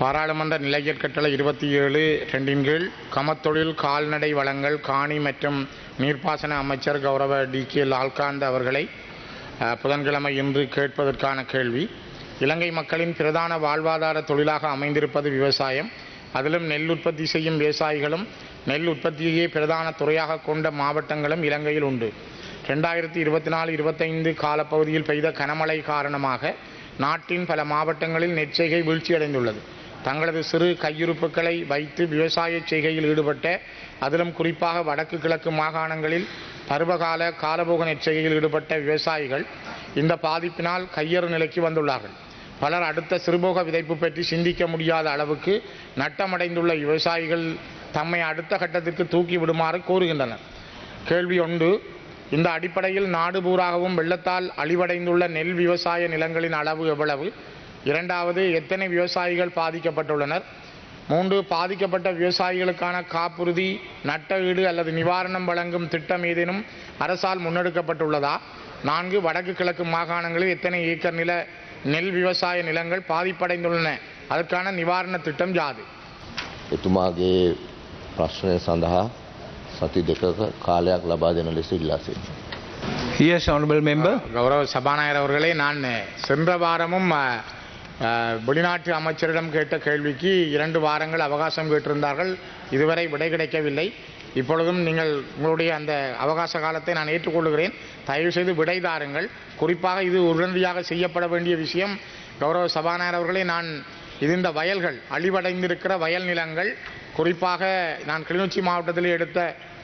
பாராளுமன்ற நிலையற் கட்டளை இருபத்தி ஏழு ரெண்டின் கீழ் கமத்தொழில் கால்நடை வளங்கள் காணி மற்றும் நீர்ப்பாசன அமைச்சர் கௌரவ டி கே லால்காந்த் அவர்களை புதன்கிழமை இன்று கேட்பதற்கான கேள்வி. இலங்கை மக்களின் பிரதான வாழ்வாதார தொழிலாக அமைந்திருப்பது விவசாயம். அதிலும் நெல் உற்பத்தி செய்யும் விவசாயிகளும் நெல் உற்பத்தியையே பிரதான துறையாக கொண்ட மாவட்டங்களும் இலங்கையில் உண்டு. ரெண்டாயிரத்தி இருபத்தி நாலு இருபத்தைந்து காலப்பகுதியில் பெய்த கனமழை காரணமாக நாட்டின் பல மாவட்டங்களில் நெற்செய்கை வீழ்ச்சியடைந்துள்ளது. தங்களது சிறு கையிருப்புகளை வைத்து விவசாய செய்கையில் ஈடுபட்ட அதிலும் குறிப்பாக வடக்கு கிழக்கு மாகாணங்களில் பருவகால காலபோக நெற்செய்கையில் ஈடுபட்ட விவசாயிகள் இந்த பாதிப்பினால் கையறு நிலைக்கு வந்துள்ளார்கள். பலர் அடுத்த சிறுபோக விதைப்பு பற்றி சிந்திக்க முடியாத அளவுக்கு நட்டமடைந்துள்ள விவசாயிகள் தம்மை அடுத்த கட்டத்திற்கு தூக்கி விடுமாறு கோருகின்றனர். கேள்வி ஒன்று இந்த அடிப்படையில் நாடு பூராகவும் வெள்ளத்தால் அழிவடைந்துள்ள நெல் விவசாய நிலங்களின் அளவு எவ்வளவு? இரண்டாவது எத்தனை விவசாயிகள் பாதிக்கப்பட்டுள்ளனர் மூன்று பாதிக்கப்பட்ட விவசாயிகளுக்கான காப்புறுதி நட்ட ஈடு அல்லது நிவாரணம் வழங்கும் திட்டம் ஏதேனும் அரசால் முன்னெடுக்கப்பட்டுள்ளதா நான்கு வடக்கு கிழக்கு மாகாணங்களில் எத்தனை ஏக்கர் நில நெல் விவசாய நிலங்கள் பாதிப்படைந்துள்ளன அதற்கான நிவாரண திட்டம் யாது එතුමාගේ ප්‍රශ්නය සඳහා සති දෙකක කාලයක් ලබා දෙන ලෙස ඉල්ලා සිටිනවා. Yes, honorable member. கௌரவ சபாநாயகர் அவர்களே நான் சென்ற வாரமும் அஹ், அஹ், வெளிநாட்டு அமைச்சரிடம் கேட்ட கேள்விக்கு இரண்டு வாரங்கள் அவகாசம் கேட்டிருந்தார்கள். இதுவரை விடை கிடைக்கவில்லை. இப்பொழுதும் நீங்கள் உங்களுடைய அந்த அவகாச காலத்தை நான் ஏற்றுக்கொள்கிறேன். தயவு செய்து விடை தாருங்கள். குறிப்பாக இது உடனடியாக செய்யப்பட வேண்டிய விஷயம். கௌரவ சபாநாயகர் அவர்களே நான் இது இந்த வயல்கள் அழிவடைந்திருக்கிற வயல் நிலங்கள் குறிப்பாக நான் கிளிநொச்சி மாவட்டத்தில் எடுத்த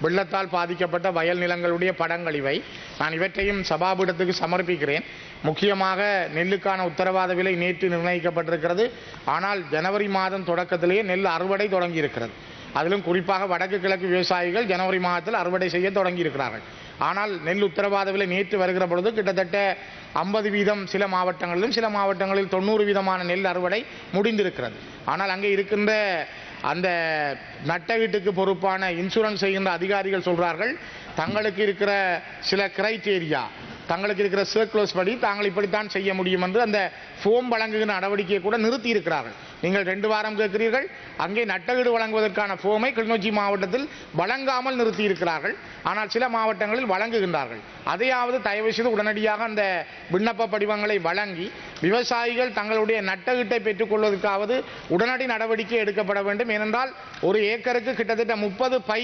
வெள்ளத்தால் பாதிக்கப்பட்ட வயல் நிலங்களுடைய படங்கள் இவை. நான் இவற்றையும் சபாபீடத்துக்கு சமர்ப்பிக்கிறேன். முக்கியமாக நெல்லுக்கான உத்தரவாத விலை நேற்று நிர்ணயிக்கப்பட்டிருக்கிறது. ஆனால் ஜனவரி மாதம் தொடக்கத்திலேயே நெல் அறுவடை தொடங்கியிருக்கிறது. அதிலும் குறிப்பாக வடக்கு கிழக்கு விவசாயிகள் ஜனவரி மாதத்தில் அறுவடை செய்ய தொடங்கியிருக்கிறார்கள். ஆனால் நெல் உத்தரவாத விலை நேற்று வருகிற பொழுது கிட்டத்தட்ட ஐம்பது வீதம் சில மாவட்டங்களிலும் சில மாவட்டங்களில் தொண்ணூறு வீதமான நெல் அறுவடை முடிந்திருக்கிறது. ஆனால் அங்கே இருக்கின்ற அந்த நட்ட வீட்டுக்கு பொறுப்பான இன்சூரன்ஸ் செய்கின்ற அதிகாரிகள் சொல்றார்கள் தங்களுக்கு இருக்கிற சில கிரைட்டேரியா தங்களுக்கு இருக்கிற சர்க்குலர்ஸ் படி தாங்கள் இப்படித்தான் செய்ய முடியும் என்று அந்த ஃபோம் வழங்குகிற நடவடிக்கையை கூட நிறுத்தி இருக்கிறார்கள் நீங்கள் ரெண்டு வாரம் கேட்கிறீர்கள் அங்கே நட்டகீடு வழங்குவதற்கான ஃபோமை கிளிநொச்சி மாவட்டத்தில் வழங்காமல் நிறுத்தி இருக்கிறார்கள் ஆனால் சில மாவட்டங்களில் வழங்குகின்றார்கள். அதையாவது தயவு செய்து உடனடியாக அந்த விண்ணப்ப படிவங்களை வழங்கி விவசாயிகள் தங்களுடைய நட்டகீட்டை பெற்றுக்கொள்வதற்காவது உடனடி நடவடிக்கை எடுக்கப்பட வேண்டும். ஏனென்றால் ஒரு ஏக்கருக்கு கிட்டத்தட்ட முப்பது பை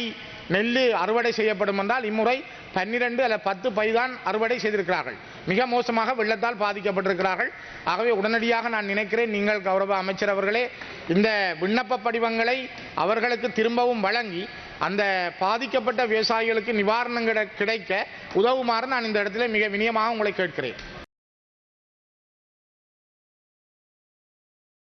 நெல் அறுவடை செய்யப்படும் என்றால் இம்முறை பன்னிரண்டு அல்ல பத்து பைதான் அறுவடை செய்திருக்கிறார்கள். மிக மோசமாக வெள்ளத்தால் பாதிக்கப்பட்டிருக்கிறார்கள். ஆகவே உடனடியாக நான் நினைக்கிறேன் நீங்கள் கௌரவ அமைச்சர் அவர்களே இந்த விண்ணப்ப படிவங்களை அவர்களுக்கு திரும்பவும் வழங்கி அந்த பாதிக்கப்பட்ட விவசாயிகளுக்கு நிவாரணம் கிடைக்க உதவுமாறு நான் இந்த இடத்துல மிக வினியமாக உங்களை கேட்கிறேன்.